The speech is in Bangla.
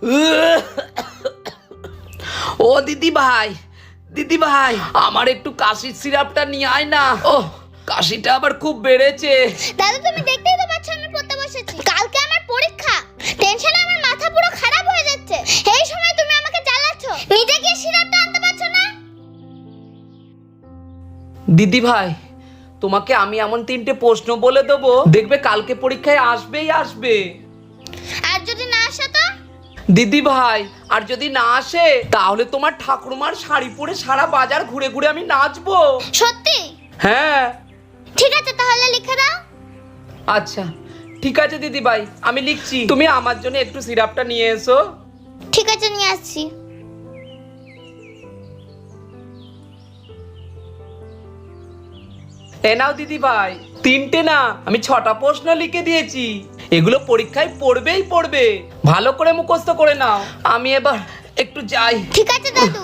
ও দিদি ভাই দিদি ভাই আমার একটু কাশির সিরাপটা নিয়ে আয় না। ও কাশিটা আবার খুব বেড়েছে। দাদা তুমি দেখতেই তো পাচ্ছ আমি পড়তে বসেছি। কালকে আমার পরীক্ষা। টেনশনে আমার মাথা পুরো খারাপ হয়ে যাচ্ছে। এই সময় তুমি আমাকে জ্বালাচ্ছ। নিজে গিয়ে সিরাপটা আনতে পারছ না? দিদি ভাই তোমাকে আমি এমন তিনটে প্রশ্ন বলে দেবো। দেখবে কালকে পরীক্ষায় আসবেই আসবে। আর যদি না আসে তো? দিদি ভাই আর যদি না আসে তাহলে তোমার ঠাকুরমার শাড়ি পরে সারা বাজার ঘুরে ঘুরে আমি নাচবো। সত্যি? হ্যাঁ। ঠিক আছে তাহলে লিখে দাও। আচ্ছা ঠিক আছে দিদি ভাই আমি লিখছি। তুমি আমার জন্য একটু সিরাপটা নিয়ে এসো। ঠিক আছে নিয়ে আসছি। এ নাও দিদি ভাই তিনটে না আমি ছটা প্রশ্ন লিখে দিয়েছি। এগুলো পরীক্ষায় পড়বেই পড়বে। ভালো করে মুখস্থ করে নাও। আমি এবার একটু যাই। ঠিক আছে দাদু।